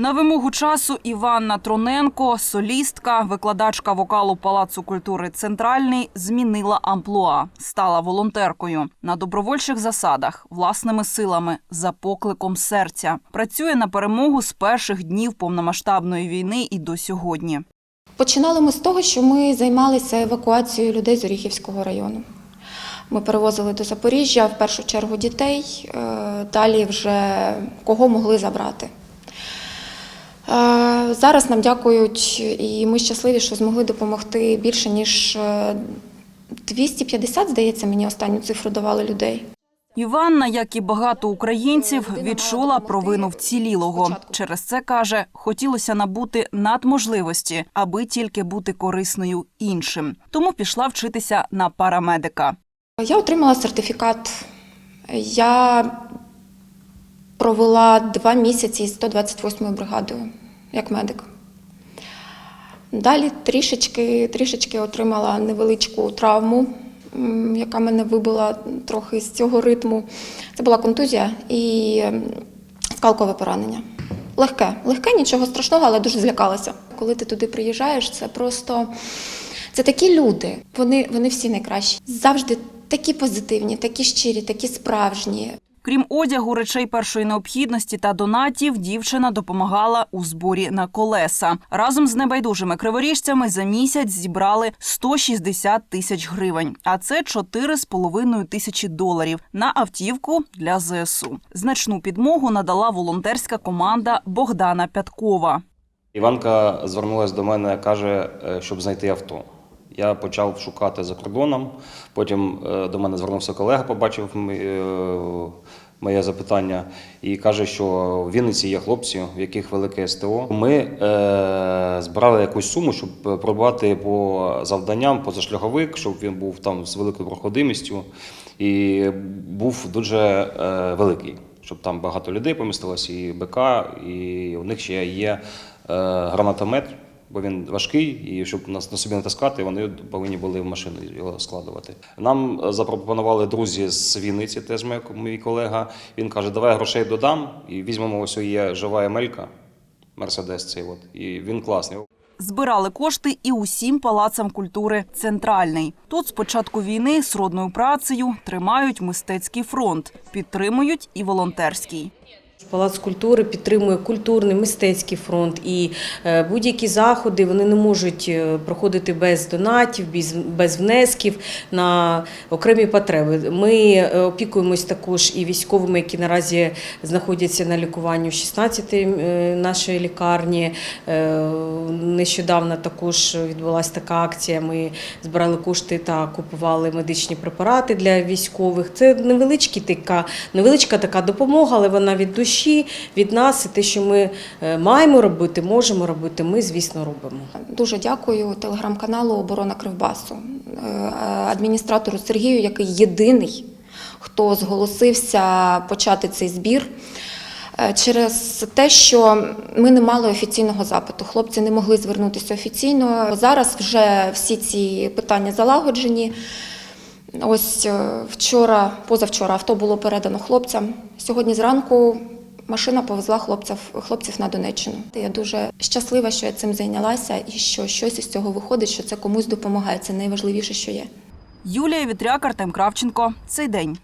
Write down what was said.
На вимогу часу Іванна Троненко, солістка, викладачка вокалу Палацу культури Центральний, змінила амплуа, стала волонтеркою на добровольчих засадах, власними силами, за покликом серця. Працює на перемогу з перших днів повномасштабної війни і до сьогодні. Починали ми з того, що ми займалися евакуацією людей з Оріхівського району. Ми перевозили до Запоріжжя в першу чергу дітей, е, далі вже кого могли забрати. Е, Зараз нам дякують, і ми щасливі, що змогли допомогти більше, ніж е, 250, здається, мені останню цифру давали людей. Іванна, як і багато українців, відчула провину вцілілого. Через це каже, хотілося набути надможливості, аби тільки бути корисною іншим. Тому пішла вчитися на парамедика. Я отримала сертифікат. Я провела два місяці з 128 бригадою як медик. Далі трішечки, трішечки отримала невеличку травму, яка мене вибила трохи з цього ритму. Це була контузія і скалкове поранення. Легке, легке, нічого страшного, але дуже злякалася. Коли ти туди приїжджаєш, це просто це такі люди. Вони, вони всі найкращі. Завжди такі позитивні, такі щирі, такі справжні. Крім одягу, речей першої необхідності та донатів, дівчина допомагала у зборі на колеса. Разом з небайдужими криворіжцями за місяць зібрали 160 тисяч гривень, а це 4,5 тисячі доларів на автівку для ЗСУ. Значну підмогу надала волонтерська команда Богдана Пяткова. Іванка звернулася до мене, каже, е, щоб знайти авто. Я почав шукати за кордоном. Потім е, до мене звернувся колега, побачив е, моє запитання і каже, що в Вінниці є хлопці, в яких велике СТО. Ми е, збирали якусь суму, щоб пробувати по завданням позашляховик, щоб він був там з великою проходимістю і був дуже великий, щоб там багато людей помістилось, і БК, і у них ще є е, гранатомет, бо він важкий, і щоб нас на собі натискати, вони повинні були в машину його складувати. Нам е, запропонували друзі з Вінниці, теж мій, колега. Він каже: давай грошей додам і візьмемо ось є жива Емелька, Мерседес цей от. І він класний. Збирали кошти і усім палацам культури Центральний. Тут з початку війни сродною працею тримають мистецький фронт, підтримують і волонтерський. Палац культури підтримує культурний мистецький фронт і е, будь-які заходи вони не можуть е, проходити без донатів, без, внесків на окремі потреби. Ми е, опікуємось також і військовими, які наразі знаходяться на лікуванні в 16 й нашої лікарні. Нещодавно також відбулася така акція. Ми збирали кошти та купували медичні препарати для військових. Це невеличкі така, невеличка така допомога, але вона від душі, від нас. І те, що ми е, маємо робити, можемо робити, ми, звісно, робимо. Дуже дякую телеграм-каналу Оборона Кривбасу, е, адміністратору Сергію, який єдиний, хто зголосився почати цей збір. е, Через те, що ми не мали офіційного запиту, хлопці не могли звернутися офіційно. Зараз вже всі ці питання залагоджені. Ось вчора, позавчора авто було передано хлопцям. Сьогодні зранку машина повезла хлопців, хлопців на Донеччину. Я дуже щаслива, що я цим зайнялася і що щось із цього виходить, що це комусь допомагає. Це найважливіше, що є. Юлія Вітряк, Артем Кравченко. Цей день.